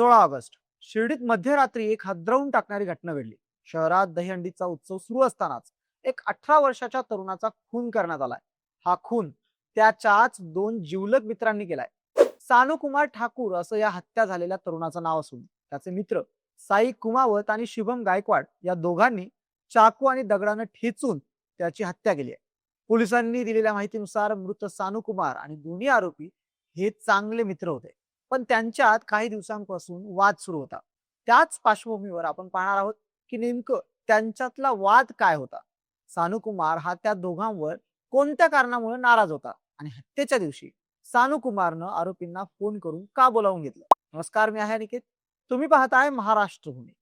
सोळा ऑगस्ट शिर्डीत मध्यरात्री एक हद्रवून टाकणारी घटना घडली. शहरात दहीहंडीचा उत्सव सुरू असतानाच एक अठरा वर्षाच्या तरुणाचा खून करण्यात आलाय. हा खून त्याच्याच दोन जिवलग मित्रांनी केलाय. सानू कुमार ठाकूर असं या हत्या झालेल्या तरुणाचं नाव असून त्याचे मित्र साई कुमावत आणि शुभम गायकवाड या दोघांनी चाकू आणि दगडानं ठेचून त्याची हत्या केली आहे. पोलिसांनी दिलेल्या माहितीनुसार मृत सानू कुमार आणि दोन्ही आरोपी हे चांगले मित्र होते. पण त्यांच्यात काही दिवसांपासून वाद सुरू होता. त्याच पार्श्वभूमीवर आपण पाहणार आहोत की नेमकं त्यांच्यातला वाद काय होता? सानुकुमार हा त्या दोघांवर कोणत्या कारणामुळे नाराज होता? आणि हत्येच्या दिवशी सानुकुमारनं आरोपींना फोन करून का बोलावून घेतलं? नमस्कार मी आहे अनिकेत. तुम्ही पाहताय महाराष्ट्र भूमी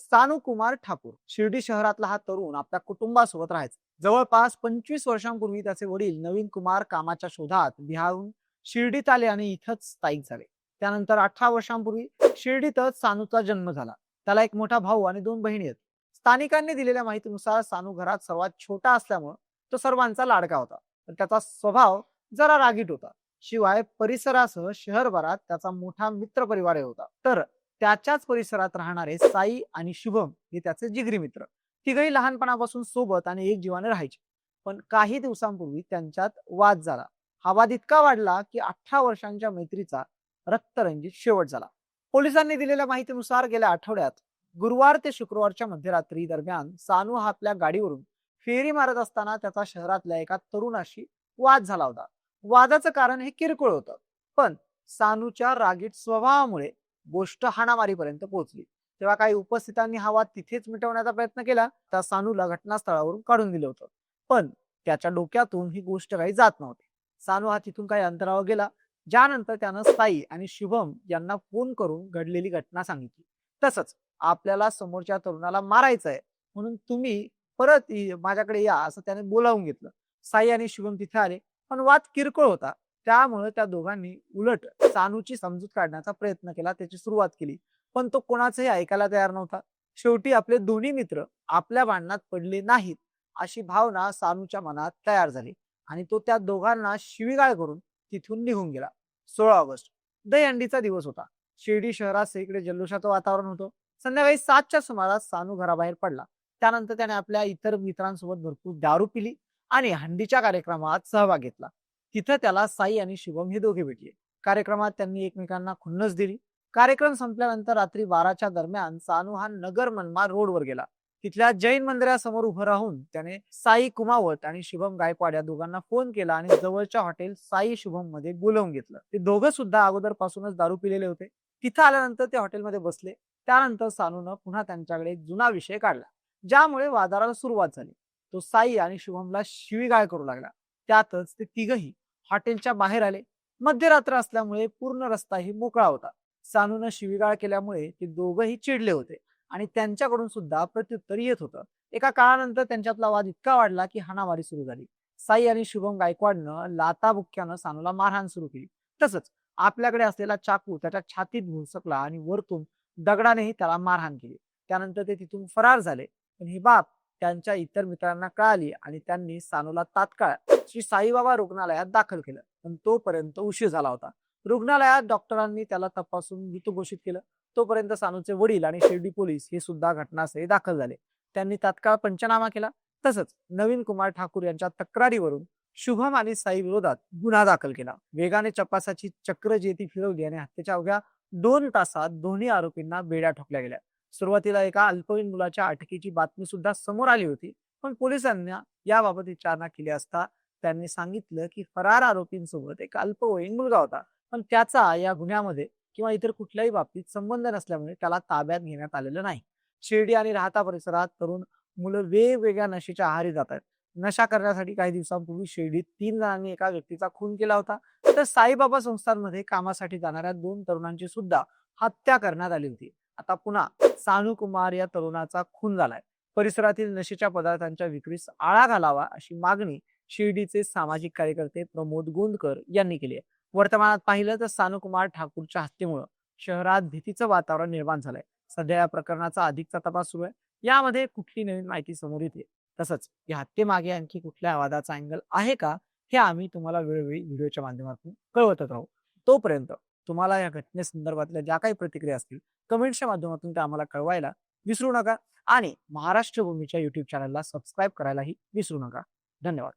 सानू कुमार ठाकूर शिर्डी शहरातला हा तरुण आपल्या कुटुंबासोबत राहायचा. जवळपास पंचवीस वर्षांपूर्वी त्याचे वडील नवीन कुमार कामाच्या शोधात बिहारून शिर्डीत आले आणि इथंच स्थायिक झाले. त्यानंतर अठरा वर्षांपूर्वी शिर्डीतच सानूचा जन्म झाला. त्याला एक मोठा भाऊ आणि दोन बहिणी आहेत. स्थानिकांनी दिलेल्या माहितीनुसार सानू घरात सर्वात छोटा असल्यामुळं तो सर्वांचा लाडका होता. पण त्याचा स्वभाव जरा रागीट होता. शिवाय परिसरासह शहरभरात त्याचा मोठा मित्र परिवार होता. तर त्याच्याच परिसरात राहणारे साई आणि शुभम हे त्याचे जिगरी मित्र. तिघही लहानपणापासून सोबत आणि एक जीवाने राहायचे. पण काही दिवसांपूर्वी त्यांच्यात वाद झाला. हा वाद इतका वाढला की अठरा वर्षांच्या मैत्रीचा रक्तरंजित शेवट झाला. पोलिसांनी दिलेल्या माहितीनुसार गेल्या आठवड्यात गुरुवार ते शुक्रवारच्या मध्यरात्री दरम्यान सानू हा आपल्या गाडीवरून फेरी मारत असताना त्याचा शहरातल्या एका तरुणाशी वाद झाला होता. वादाचं कारण हे किरकोळ होतं पण सानूच्या रागीट स्वभावामुळे गोष्ट हाणामारीपर्यंत पोहोचली. तेव्हा काही उपस्थितांनी हा वाद तिथेच मिटवण्याचा प्रयत्न केला त्या सानूला घटनास्थळावरून काढून दिलं होतं. पण त्याच्या डोक्यातून ही गोष्ट काही जात नव्हती. सानू हा तिथून काही अंतरावर गेला ज्यानंतर त्यानं साई आणि शुभम यांना फोन करून घडलेली घटना सांगितली. तसंच आपल्याला समोरच्या तरुणाला मारायचं आहे म्हणून तुम्ही परत माझ्याकडे या असं त्याने बोलावून घेतलं. साई आणि शुभम तिथे आले पण वाद किरकोळ होता. त्यामुळे त्या दोघांनी उलट सानूची समजूत काढण्याचा प्रयत्न केला त्याची सुरुवात केली. पण तो कोणाचंही ऐकायला तयार नव्हता. शेवटी आपले दोन्ही मित्र आपल्या भांडणात पडले नाहीत अशी भावना सानूच्या मनात तयार झाली. आणि तो त्या दोघांना शिवीगाळ करून तिथून निघून गेला. सोळा ऑगस्ट. दहीहंडीचा दिवस होता. शिर्डी शहरात सगळीकडे जल्लोषाचं वातावरण होतं. संध्याकाळी सातच्या सुमारास सानू घराबाहेर पडला. त्यानंतर त्याने आपल्या इतर मित्रांसोबत भरपूर दारू पिली आणि हंडीच्या कार्यक्रमात सहभाग घेतला. तिथं त्याला साई आणि शुभम हे दोघे भेटले. कार्यक्रमात त्यांनी एकमेकांना खुन्नस दिली. कार्यक्रम संपल्यानंतर रात्री बाराच्या दरम्यान सानू हा नगर मनमाड रोडवर गेला. तिथल्या जैन मंदिरासमोर उभं राहून त्याने साई कुमावत आणि शुभम गायकवाड या दोघांना फोन केला आणि जवळच्या हॉटेल साई शुभममध्ये बोलवून घेतलं. ते दोघं सुद्धा अगोदरपासूनच दारू पिलेले होते. तिथं आल्यानंतर ते हॉटेलमध्ये बसले. त्यानंतर सानूनं पुन्हा त्यांच्याकडे जुना विषय काढला ज्यामुळे वादाला सुरुवात झाली. तो साई आणि शुभमला शिवीगाळ करू लागला. त्यातच ते तिघही हॉटेलच्या बाहेर आले. मध्यरात्र असल्यामुळे पूर्ण रस्ताही मोकळा होता. सानूनं शिवीगाळ केल्यामुळे ते दोघंही चिडले होते. आणि त्यांच्याकडून सुद्धा प्रत्युत्तर येत होतं. एका काळानंतर त्यांच्यातला वाद इतका वाढला की हाणामारी सुरू झाली. साई आणि शुभम गायकवाडनं लाताबुक्क्यानं सानूला मारहाण सुरू केली. तसंच आपल्याकडे असलेला चाकू त्याच्या छातीत घुसकला आणि वरतून दगडानेही त्याला मारहाण केली. त्यानंतर ते तिथून फरार झाले. पण ही बाब त्यांच्या इतर मित्रांना कळाली आणि त्यांनी सानूला तात्काळ श्री साईबाबा रुग्णालयात दाखल केलं. पण तोपर्यंत उशीर झाला होता. रुग्णालयात डॉक्टरांनी त्याला तपासून मृत घोषित केलं. तोपर्यंत सानूचे वडील आणि शिर्डी पोलीस हे सुद्धा घटनास्थळी दाखल झाले. त्यांनी तात्काळ पंचनामा केला. तसंच नवीन कुमार ठाकूर यांच्या तक्रारीवरून शुभम आणि साई विरोधात गुन्हा दाखल केला. वेगाने चपासाची चक्र जेती ती फिरवली आणि हत्येच्या अवघ्या दोन तासात दोन्ही आरोपींना बेड्या ठोकल्या गेल्या. सुरुवातीला एका अल्पवयीन मुलाच्या अटकेची बातमी सुद्धा समोर आली होती. पण पोलिसांना याबाबत विचारणा केली असता त्यांनी सांगितलं की फरार आरोपींसोबत एक अल्पवयीन मुलगा होता. पण त्याचा या गुन्ह्यामध्ये किंवा इतर कुठल्याही बाबतीत संबंध नसल्यामुळे त्याला ताब्यात घेण्यात आलेलं नाही. शिर्डी आणि राहता परिसरात तरुण मुलं वेगवेगळ्या नशेच्या आहारी जात आहेत. नशा करण्यासाठी काही दिवसांपूर्वी शिर्डीत तीन जणांनी एका व्यक्तीचा खून केला होता. तर साईबाबा संस्थांमध्ये कामासाठी जाणाऱ्या दोन तरुणांची सुद्धा हत्या करण्यात आली होती. आता पुन्हा सानू कुमार या तरुणाचा खून झालाय. परिसरातील नशेच्या पदार्थांच्या विक्रीस आळा घालावा अशी मागणी शिर्डीचे सामाजिक कार्यकर्ते प्रमोद गोंदकर यांनी केली आहे. वर्तमानात पाहिलं तर सानुकुमार ठाकूरच्या हत्येमुळं शहरात भीतीचं वातावरण निर्माण झालंय. सध्या या प्रकरणाचा अधिकचा तपास सुरू आहे. यामध्ये कुठली नवीन माहिती समोर येते? तसंच या हत्येमागे आणखी कुठल्या वादाचा अँगल आहे का? हे आम्ही तुम्हाला वेळोवेळी व्हिडिओच्या माध्यमातून कळवतच राहू तोपर्यंत तुम्हाला या घटनेसंदर्भातल्या ज्या काही प्रतिक्रिया असतील कमेंट्सच्या माध्यमातून त्या आम्हाला कळवायला विसरू नका आणि महाराष्ट्र भूमीच्या युट्यूब चॅनलला सबस्क्राईब करायलाही विसरू नका. धन्यवाद.